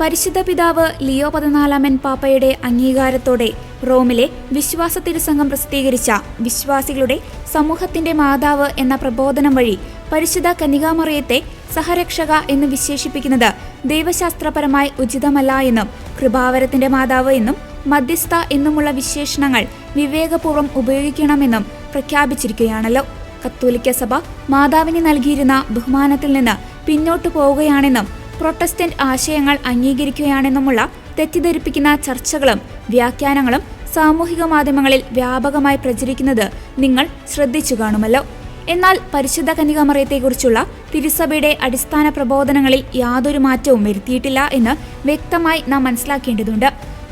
പരിശുദ്ധ പിതാവ് ലിയോ പതിനാലാമൻ പാപ്പയുടെ അംഗീകാരത്തോടെ റോമിലെ വിശ്വാസ തിരുസംഘം പ്രസിദ്ധീകരിച്ച വിശ്വാസികളുടെ സമൂഹത്തിന്റെ മാതാവ് എന്ന പ്രബോധനം വഴി പരിശുദ്ധ കന്യകാമറിയത്തെ സഹരക്ഷക എന്ന് വിശേഷിപ്പിക്കുന്നത് ദൈവശാസ്ത്രപരമായി ഉചിതമല്ല എന്നും കൃപാവരത്തിന്റെ മാതാവ് എന്നും മധ്യസ്ഥ എന്നുമുള്ള വിശേഷണങ്ങൾ വിവേകപൂർവം ഉപയോഗിക്കണമെന്നും പ്രഖ്യാപിച്ചിരിക്കുകയാണല്ലോ. കത്തോലിക്ക സഭ മാതാവിന് നൽകിയിരുന്ന ബഹുമാനത്തിൽ നിന്ന് പിന്നോട്ടു പോവുകയാണെന്നും പ്രൊട്ടസ്റ്റന്റ് ആശയങ്ങൾ അംഗീകരിക്കുകയാണെന്നുമുള്ള തെറ്റിദ്ധരിപ്പിക്കുന്ന ചർച്ചകളും വ്യാഖ്യാനങ്ങളും സാമൂഹിക മാധ്യമങ്ങളിൽ വ്യാപകമായി പ്രചരിക്കുന്നത് നിങ്ങൾ ശ്രദ്ധിച്ചു കാണുമല്ലോ. എന്നാൽ പരിശുദ്ധ കന്യകാമറയത്തെക്കുറിച്ചുള്ള തിരുസഭയുടെ അടിസ്ഥാന പ്രബോധനങ്ങളിൽ യാതൊരു മാറ്റവും വരുത്തിയിട്ടില്ല എന്ന് വ്യക്തമായി നാം മനസ്സിലാക്കേണ്ടതുണ്ട്.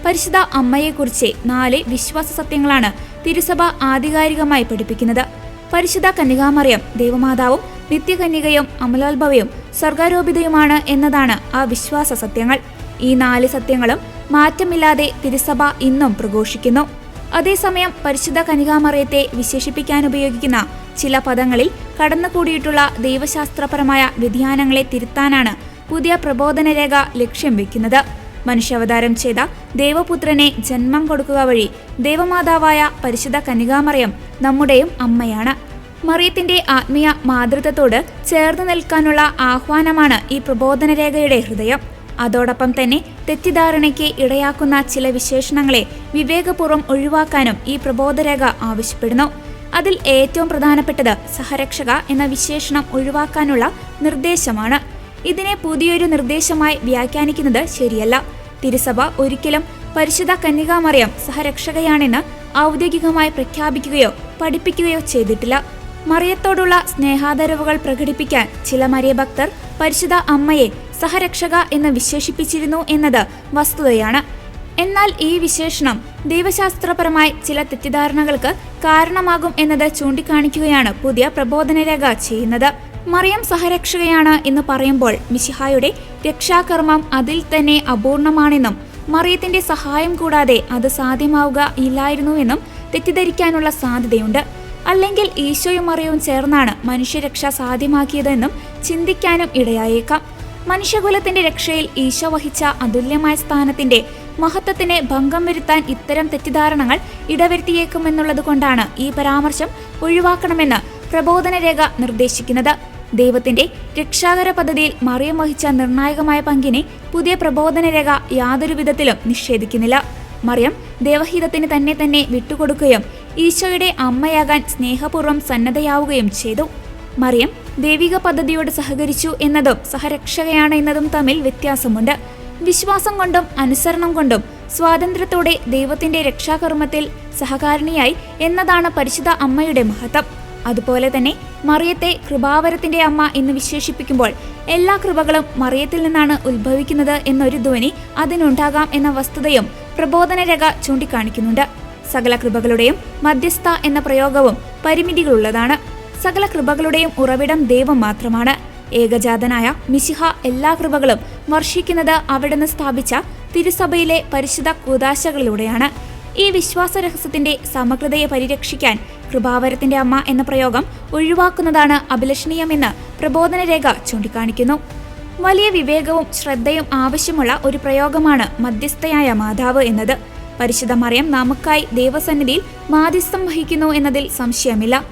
പരിശുദ്ധ അമ്മയെക്കുറിച്ച് നാല് വിശ്വാസ സത്യങ്ങളാണ് തിരുസഭ ആധികാരികമായി പഠിപ്പിക്കുന്നത്. പരിശുദ്ധ കന്യകാമറിയം ദൈവമാതാവും നിത്യകന്യകയും അമലോത്ഭവയും സ്വർഗാരോപിതയുമാണ് എന്നതാണ് ആ വിശ്വാസ സത്യങ്ങൾ. ഈ നാല് സത്യങ്ങളും മാറ്റമില്ലാതെ തിരുസഭ ഇന്നും പ്രഘോഷിക്കുന്നു. അതേസമയം പരിശുദ്ധ കനികാമറയത്തെ വിശേഷിപ്പിക്കാൻ ഉപയോഗിക്കുന്ന ചില പദങ്ങളിൽ കടന്നുകൂടിയിട്ടുള്ള ദൈവശാസ്ത്രപരമായ വ്യതിയാനങ്ങളെ തിരുത്താനാണ് പുതിയ പ്രബോധനരേഖ ലക്ഷ്യം വെക്കുന്നത്. മനുഷ്യാവതാരം ചെയ്ത ദേവപുത്രനെ ജന്മം കൊടുക്കുക വഴി ദേവമാതാവായ പരിശുദ്ധ കനികാമറയം നമ്മുടെയും അമ്മയാണ്. മറിയത്തിന്റെ ആത്മീയ മാതൃത്വത്തോട് ചേർന്ന് നിൽക്കാനുള്ള ആഹ്വാനമാണ് ഈ പ്രബോധന രേഖയുടെ ഹൃദയം. അതോടൊപ്പം തന്നെ തെറ്റിദ്ധാരണയ്ക്ക് ഇടയാക്കുന്ന ചില വിശേഷണങ്ങളെ വിവേകപൂർവം ഒഴിവാക്കാനും ഈ പ്രബോധരേഖ ആവശ്യപ്പെടുന്നു. അതിൽ ഏറ്റവും പ്രധാനപ്പെട്ടത് സഹരക്ഷക എന്ന വിശേഷണം ഒഴിവാക്കാനുള്ള നിർദ്ദേശമാണ്. ഇതിനെ പുതിയൊരു നിർദ്ദേശമായി വ്യാഖ്യാനിക്കുന്നത് ശരിയല്ല. തിരുസഭ ഒരിക്കലും പരിശുദ്ധ കന്യകാമറിയം സഹരക്ഷകയാണെന്ന് ഔദ്യോഗികമായി പ്രഖ്യാപിക്കുകയോ പഠിപ്പിക്കുകയോ ചെയ്തിട്ടില്ല. മറിയത്തോടുള്ള സ്നേഹാദരവുകൾ പ്രകടിപ്പിക്കാൻ ചില മറിയഭക്തർ പരിശുദ്ധ അമ്മയെ സഹരക്ഷക എന്ന് വിശേഷിപ്പിച്ചിരുന്നു എന്നത് വസ്തുതയാണ്. എന്നാൽ ഈ വിശേഷണം ദൈവശാസ്ത്രപരമായി ചില തെറ്റിദ്ധാരണകൾക്ക് കാരണമാകും എന്നത് ചൂണ്ടിക്കാണിക്കുകയാണ് പുതിയ പ്രബോധനരേഖ ചെയ്യുന്നത്. മറിയം സഹരക്ഷകയാണ് എന്ന് പറയുമ്പോൾ മിശിഹായുടെ രക്ഷാകർമ്മം അതിൽ തന്നെ അപൂർണമാണെന്നും മറിയത്തിന്റെ സഹായം കൂടാതെ അത് സാധ്യമാവുക ഇല്ലായിരുന്നുവെന്നും തെറ്റിദ്ധരിക്കാനുള്ള സാധ്യതയുണ്ട്. അല്ലെങ്കിൽ ഈശോയും അറിയവും ചേർന്നാണ് മനുഷ്യരക്ഷ സാധ്യമാക്കിയതെന്നും ചിന്തിക്കാനും ഇടയായേക്കാം. മനുഷ്യകുലത്തിന്റെ രക്ഷയിൽ ഈശോ വഹിച്ച അതുല്യമായ സ്ഥാനത്തിന്റെ മഹത്വത്തിന് ഭംഗം വരുത്താൻ ഇത്തരം തെറ്റിദ്ധാരണകൾ ഇടവരുത്തിയേക്കുമെന്നുള്ളത് കൊണ്ടാണ് ഈ പരാമർശം ഒഴിവാക്കണമെന്ന് പ്രബോധനരേഖ നിർദ്ദേശിക്കുന്നത്. ദൈവത്തിന്റെ രക്ഷാകര പദ്ധതിയിൽ മറിയം വഹിച്ച നിർണായകമായ പങ്കിനെ പുതിയ പ്രബോധനരേഖ യാതൊരു വിധത്തിലും നിഷേധിക്കുന്നില്ല. മറിയം ദേവഹിതത്തിന് തന്നെ തന്നെ വിട്ടുകൊടുക്കുകയും ഈശോയുടെ അമ്മയാകാൻ സ്നേഹപൂർവം സന്നദ്ധയാവുകയും ചെയ്തു. മറിയം ദൈവിക പദ്ധതിയോട് സഹകരിച്ചു എന്നതും സഹരക്ഷകയാണ് എന്നതും തമ്മിൽ വ്യത്യാസമുണ്ട്. വിശ്വാസം കൊണ്ടും അനുസരണം കൊണ്ടും സ്വാതന്ത്ര്യത്തോടെ ദൈവത്തിന്റെ രക്ഷാകർമ്മത്തിൽ സഹകാരിണിയായി എന്നതാണ് പരിശുദ്ധ അമ്മയുടെ മഹത്വം. അതുപോലെ തന്നെ മറിയത്തെ കൃപാവരത്തിന്റെ അമ്മ എന്ന് വിശേഷിപ്പിക്കുമ്പോൾ എല്ലാ കൃപകളും മറിയത്തിൽ നിന്നാണ് ഉത്ഭവിക്കുന്നത് എന്നൊരു ധ്വനി അതിനുണ്ടാകാം എന്ന വസ്തുതയും പ്രബോധനരേഖ ചൂണ്ടിക്കാണിക്കുന്നുണ്ട്. സകല കൃപകളുടെയും മധ്യസ്ഥ എന്ന പ്രയോഗവും പരിമിതികളുള്ളതാണ്. സകല കൃപകളുടെയും ഉറവിടം ദൈവം മാത്രമാണ്. ഏകജാതനായ മിശിഹ എല്ലാ കൃപകളും വർഷിക്കുന്നത് അവിടുന്ന് സ്ഥാപിച്ച തിരുസഭയിലെ പരിശുദ്ധ കൂതാശകളിലൂടെയാണ് ഈ വിശ്വാസ രഹസ്യത്തിന്റെ സമഗ്രതയെ പരിരക്ഷിക്കാൻ കൃപാവരത്തിന്റെ അമ്മ എന്ന പ്രയോഗം ഒഴിവാക്കുന്നതാണ് അഭിലഷണീയമെന്ന് പ്രബോധനരേഖ ചൂണ്ടിക്കാണിക്കുന്നു. വലിയ വിവേകവും ശ്രദ്ധയും ആവശ്യമുള്ള ഒരു പ്രയോഗമാണ് മധ്യസ്ഥയായ മാതാവ് എന്നത്. പരിശുദ്ധ മറിയം നമുക്കായി ദൈവസന്നിധിയിൽ മാധ്യസ്ഥം വഹിക്കുന്നു എന്നതിൽ സംശയമില്ല.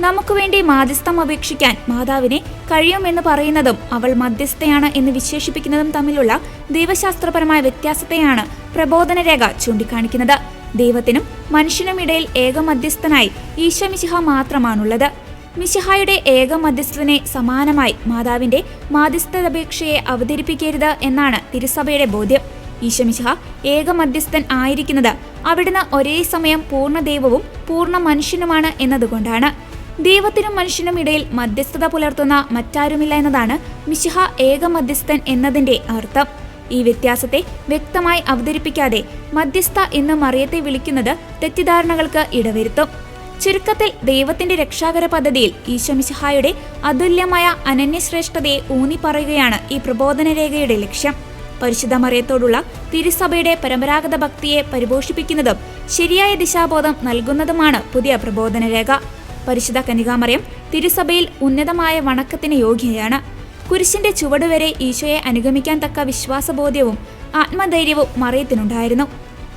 നമുക്ക് വേണ്ടി മാധ്യസ്ഥം അപേക്ഷിക്കാൻ മാതാവിനെ കഴിയുമെന്ന് പറയുന്നതും അവൾ മധ്യസ്ഥയാണ് എന്ന് വിശേഷിപ്പിക്കുന്നതും തമ്മിലുള്ള ദൈവശാസ്ത്രപരമായ വ്യത്യാസത്തെയാണ് പ്രബോധനരേഖ ചൂണ്ടിക്കാണിക്കുന്നത്. ദൈവത്തിനും മനുഷ്യനും ഇടയിൽ ഏക മധ്യസ്ഥനായി ഈശമിശിഹ മാത്രമാണുള്ളത്. മിശിഹായുടെ ഏക മധ്യസ്ഥനെ സമാനമായി മാതാവിന്റെ മാധ്യസ്ഥതപേക്ഷയെ അവതരിപ്പിക്കരുത് എന്നാണ് തിരുസഭയുടെ ബോധ്യം. ഈശമിശിഹ ഏക മധ്യസ്ഥൻ ആയിരിക്കുന്നത് അവിടുന്ന് ഒരേ സമയം പൂർണ ദൈവവും പൂർണ മനുഷ്യനുമാണ് എന്നതുകൊണ്ടാണ്. ദൈവത്തിനും മനുഷ്യനും ഇടയിൽ മധ്യസ്ഥത പുലർത്തുന്ന മറ്റാരുമില്ല എന്നതാണ് മിശിഹ ഏക മധ്യസ്ഥൻ എന്നതിന്റെ അർത്ഥം. ഈ വ്യത്യാസത്തെ വ്യക്തമായി അവതരിപ്പിക്കാതെ മധ്യസ്ഥ എന്ന് മറിയത്തെ വിളിക്കുന്നത് തെറ്റിദ്ധാരണകൾക്ക് ഇടവരുത്തും. ചുരുക്കത്തിൽ ദൈവത്തിന്റെ രക്ഷാകര പദ്ധതിയിൽ ഈശോമിശിഹായുടെ അതുല്യമായ അനന്യശ്രേഷ്ഠതയെ ഊന്നി പറയുകയാണ് ഈ പ്രബോധനരേഖയുടെ ലക്ഷ്യം. പരിശുദ്ധ മറിയത്തോടുള്ള തിരുസഭയുടെ പരമ്പരാഗത ഭക്തിയെ പരിപോഷിപ്പിക്കുന്നതും ശരിയായ ദിശാബോധം നൽകുന്നതുമാണ് പുതിയ പ്രബോധന പ്രബോധനരേഖ. പരിശുദ്ധ കനികാമറിയം തിരുസഭയിൽ ഉന്നതമായ വണക്കത്തിന് യോഗ്യയാണ്. കുരിശിന്റെ ചുവടുവരെ ഈശോയെ അനുഗമിക്കാൻ തക്ക വിശ്വാസബോധ്യവും ആത്മധൈര്യവും മറിയത്തിനുണ്ടായിരുന്നു.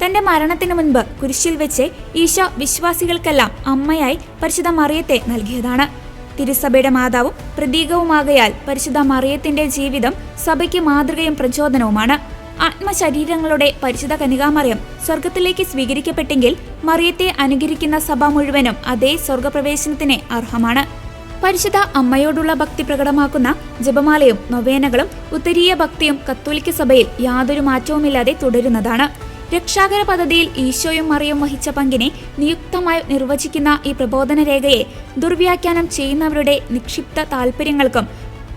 തന്റെ മരണത്തിനു മുൻപ് കുരിശിൽ വെച്ച് ഈശോ വിശ്വാസികൾക്കെല്ലാം അമ്മയായി പരിശുദ്ധ മറിയത്തെ നൽകിയതാണ്. തിരുസഭയുടെ മാതാവും പ്രതീകവുമാകയാൽ പരിശുദ്ധ മറിയത്തിന്റെ ജീവിതം സഭയ്ക്ക് മാതൃകയും പ്രചോദനവുമാണ്. ആത്മശരീരങ്ങളുടെ പരിശുദ്ധ കനികാമറിയം സ്വർഗത്തിലേക്ക് സ്വീകരിക്കപ്പെട്ടെങ്കിൽ മറിയത്തെ അനുകരിക്കുന്ന സഭ മുഴുവനും അതേ സ്വർഗപ്രവേശനത്തിന് അർഹമാണ്. പരിശുദ്ധ അമ്മയോടുള്ള ഭക്തി പ്രകടമാക്കുന്ന ജപമാലയും നൊവേനകളും ഉത്തരീയ ഭക്തിയും കത്തോലിക്ക സഭയിൽ യാതൊരു മാറ്റവുമില്ലാതെ തുടരുന്നതാണ്. രക്ഷാകര പദ്ധതിയിൽ ഈശോയും മറിയും വഹിച്ച പങ്കിനെ നിയുക്തമായി നിർവചിക്കുന്ന ഈ പ്രബോധന രേഖയെ ദുർവ്യാഖ്യാനം ചെയ്യുന്നവരുടെ നിക്ഷിപ്ത താൽപ്പര്യങ്ങൾക്കും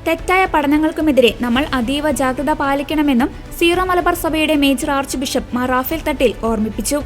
തെറ്റായ പഠനങ്ങൾക്കുമെതിരെ നമ്മൾ അതീവ ജാഗ്രത പാലിക്കണമെന്നും സീറോ മലബാർ സഭയുടെ major arch bishop Mar Raphael Thattil ഓർമ്മിപ്പിച്ചു.